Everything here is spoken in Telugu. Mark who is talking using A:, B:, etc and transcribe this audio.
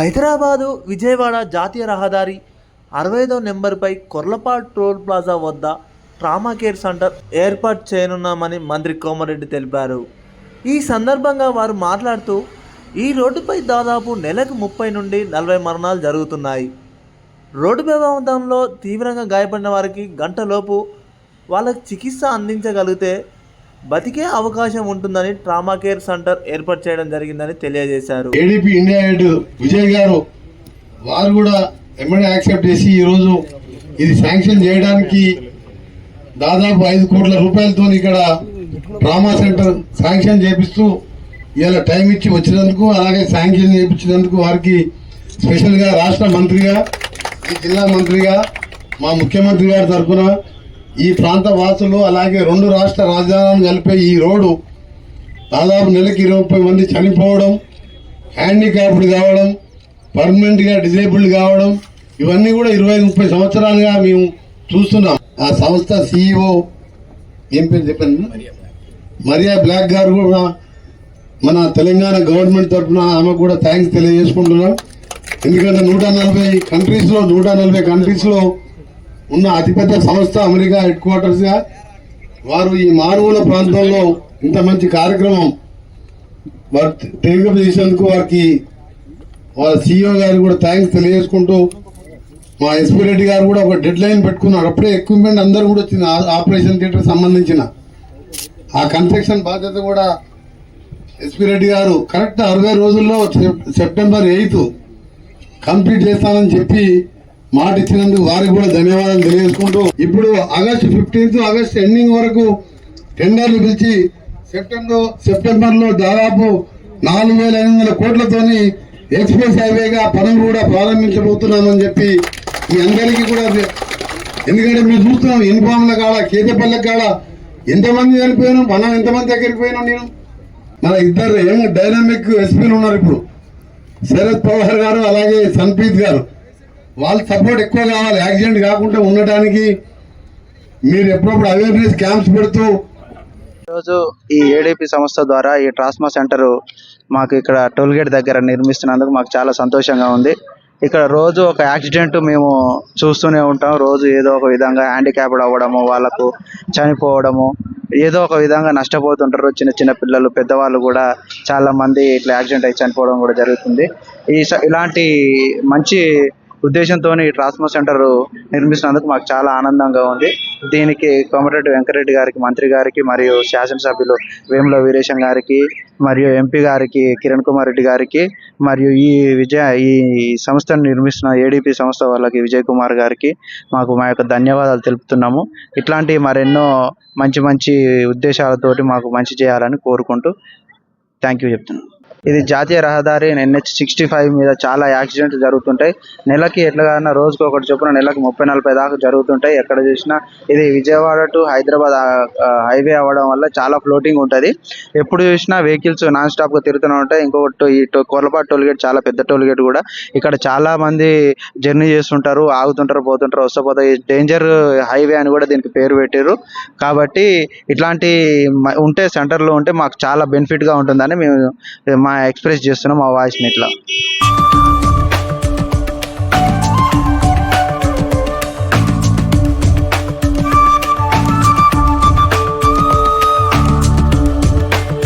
A: హైదరాబాదు విజయవాడ జాతీయ రహదారి అరవై ఐదో నెంబర్పై కొర్లపాడు టోల్ ప్లాజా వద్ద ట్రామా కేర్ సెంటర్ ఏర్పాటు చేయనున్నామని మంత్రి కోమరెడ్డి తెలిపారు. ఈ సందర్భంగా వారు మాట్లాడుతూ ఈ రోడ్డుపై దాదాపు నెలకు ముప్పై నుండి నలభై మరణాలు జరుగుతున్నాయి. రోడ్డు ప్రమాదంలో తీవ్రంగా గాయపడిన వారికి గంటలోపు వాళ్ళకి చికిత్స అందించగలిగితే బతికే అవకాశం ఉంటుందని ట్రామా కేర్ సెంటర్ ఏర్పాటు చేయడం జరిగిందని తెలియజేశారు.
B: ఏడీపీ ఇండియా హెడ్ విజయ్ గారు వారు కూడా ఎమ్మెల్యే యాక్సెప్ట్ చేసి ఈరోజు ఇది శాంక్షన్ చేయడానికి దాదాపు ఐదు కోట్ల రూపాయలతో ఇక్కడ ట్రామా సెంటర్ శాంక్షన్ చేపిస్తూ ఇలా టైం ఇచ్చి వచ్చినందుకు అలాగే శాంక్షన్ చేయించినందుకు వారికి స్పెషల్గా రాష్ట్ర మంత్రిగా జిల్లా మంత్రిగా మా ముఖ్యమంత్రి గారి తరఫున ఈ ప్రాంత వాసులు అలాగే రెండు రాష్ట్ర రాజధానులను కలిపే ఈ రోడ్డు దాదాపు నెలకి ఇరవై మంది చనిపోవడం హ్యాండిక్యాప్డ్ కావడం పర్మనెంట్గా డిజేబుల్డ్ కావడం ఇవన్నీ కూడా ఇరవై ముప్పై సంవత్సరాలుగా మేము చూస్తున్నాం. ఆ సంస్థ సిఇఓ ఏం పేరు చెప్పండి? మరియా బ్లాక్ గారు కూడా మన తెలంగాణ గవర్నమెంట్ తరఫున ఆమె కూడా థ్యాంక్స్ తెలియజేసుకుంటున్నాం. ఎందుకంటే నూట నలభై కంట్రీస్లో నూట నలభై కంట్రీస్లో ఉన్న అతిపెద్ద సంస్థ అమెరికా హెడ్ క్వార్టర్స్గా వారు ఈ మారుమూల ప్రాంతంలో ఇంత మంచి కార్యక్రమం వారు టేకప్ చేసినందుకు వారికి వాళ్ళ సీఈఓ గారు కూడా థ్యాంక్స్ తెలియజేసుకుంటూ మా ఎస్పీ రెడ్డి గారు కూడా ఒక డెడ్ లైన్ పెట్టుకున్నారు. అప్పుడే ఎక్విప్మెంట్ అందరూ కూడా వచ్చింది ఆ- ఆపరేషన్ థియేటర్ సంబంధించిన. ఆ కన్స్ట్రక్షన్ బాధ్యత కూడా ఎస్పీ రెడ్డి గారు కరెక్ట్ అరవై రోజుల్లో సెప్- సెప్టెంబర్ ఎయిత్ కంప్లీట్ చేస్తానని చెప్పి మాట ఇచ్చినందుకు వారికి కూడా ధన్యవాదాలు తెలియజేసుకుంటూ ఇప్పుడు ఆగస్టు ఫిఫ్టీన్త్ ఆగస్ట్ ఎండింగ్ వరకు టెండర్లు పిలిచి సెప్టెంబర్ సెప్టెంబర్లో దాదాపు నాలుగు వేల ఐదు వందల కోట్లతోని ఎక్స్ప్రెస్ హైవేగా పనులు కూడా ప్రారంభించబోతున్నామని చెప్పి మీ అందరికీ కూడా ఎందుకంటే మేము చూస్తున్నాం ఇన్ఫామ్ల కాడ కేతపల్ల కాడ ఎంతమంది చనిపోయాను మనం ఎంతమంది దగ్గరికి పోయినా నేను? మన ఇద్దరు ఏమో డైనామిక్ ఎస్పీలు ఉన్నారు ఇప్పుడు. శరద్ పవార్ గారు అలాగే సన్ప్రీత్ గారు. వాళ్ళ సపోర్ట్ ఎక్కువ కావాలి. యాక్సిడెంట్ కాకుండా ఉండటానికి మీరు ఎప్పుడప్పుడు అవేర్నెస్ క్యాంప్స్ పెడుతూ
C: ఈరోజు ఈ ఏడీపీ సంస్థ ద్వారా ఈ ట్రాస్మా సెంటర్ మాకు ఇక్కడ టోల్ గేట్ దగ్గర నిర్మిస్తున్నందుకు మాకు చాలా సంతోషంగా ఉంది. ఇక్కడ రోజు ఒక యాక్సిడెంట్ మేము చూస్తూనే ఉంటాం. రోజు ఏదో ఒక విధంగా హ్యాండిక్యాప్డ్ అవ్వడము వాళ్ళకు చనిపోవడము ఏదో ఒక విధంగా నష్టపోతుంటారు. చిన్న చిన్న పిల్లలు పెద్దవాళ్ళు కూడా చాలా మంది ఇట్లా యాక్సిడెంట్ అయి చనిపోవడం కూడా జరుగుతుంది. ఈ స- ఇలాంటి మంచి ఉద్దేశంతో ఈ ట్రాన్స్ఫర్ సెంటర్ నిర్మిస్తున్నందుకు మాకు చాలా ఆనందంగా ఉంది. దీనికి కోమటిరెడ్డి వెంకరెడ్డి గారికి మంత్రి గారికి మరియు శాసనసభ్యులు వేముల వీరేశం గారికి మరియు ఎంపీ గారికి కిరణ్ కుమార్ రెడ్డి గారికి మరియు ఈ విజయ ఈ సంస్థను నిర్మిస్తున్న ఏడీపీ సంస్థ వాళ్ళకి విజయ్ కుమార్ గారికి మాకు మా యొక్క ధన్యవాదాలు తెలుపుతున్నాము. ఇట్లాంటి మరెన్నో మంచి మంచి ఉద్దేశాలతోటి మాకు మంచి చేయాలని కోరుకుంటూ థ్యాంక్ యూ చెప్తున్నాను. ఇది జాతీయ రహదారి ఎన్హెచ్ సిక్స్టీ ఫైవ్ మీద చాలా యాక్సిడెంట్ జరుగుతుంటాయి. నెలకి ఎట్లాగైనా రోజుకి ఒకటి చొప్పున నెలకి ముప్పై నలభై దాకా జరుగుతుంటాయి. ఎక్కడ చూసినా ఇది విజయవాడ టు హైదరాబాద్ హైవే అవ్వడం వల్ల చాలా ఫ్లోటింగ్ ఉంటుంది. ఎప్పుడు చూసినా వెహికల్స్ నాన్ స్టాప్గా తిరుగుతూనే ఉంటాయి. ఇంకొకటి ఈ టో- టోల్ గేట్ చాలా పెద్ద టోల్ గేట్ కూడా. ఇక్కడ చాలా మంది జర్నీ చేస్తుంటారు ఆగుతుంటారు పోతుంటారు వస్తపోతే డేంజర్ హైవే అని కూడా దీనికి పేరు పెట్టారు కాబట్టి ఇట్లాంటి ఉంటే సెంటర్లో ఉంటే మాకు చాలా బెనిఫిట్గా ఉంటుందని మేము మా ఎక్స్ప్రెస్ చేస్తున్నాం మా వాయిస్ని ఇట్లా.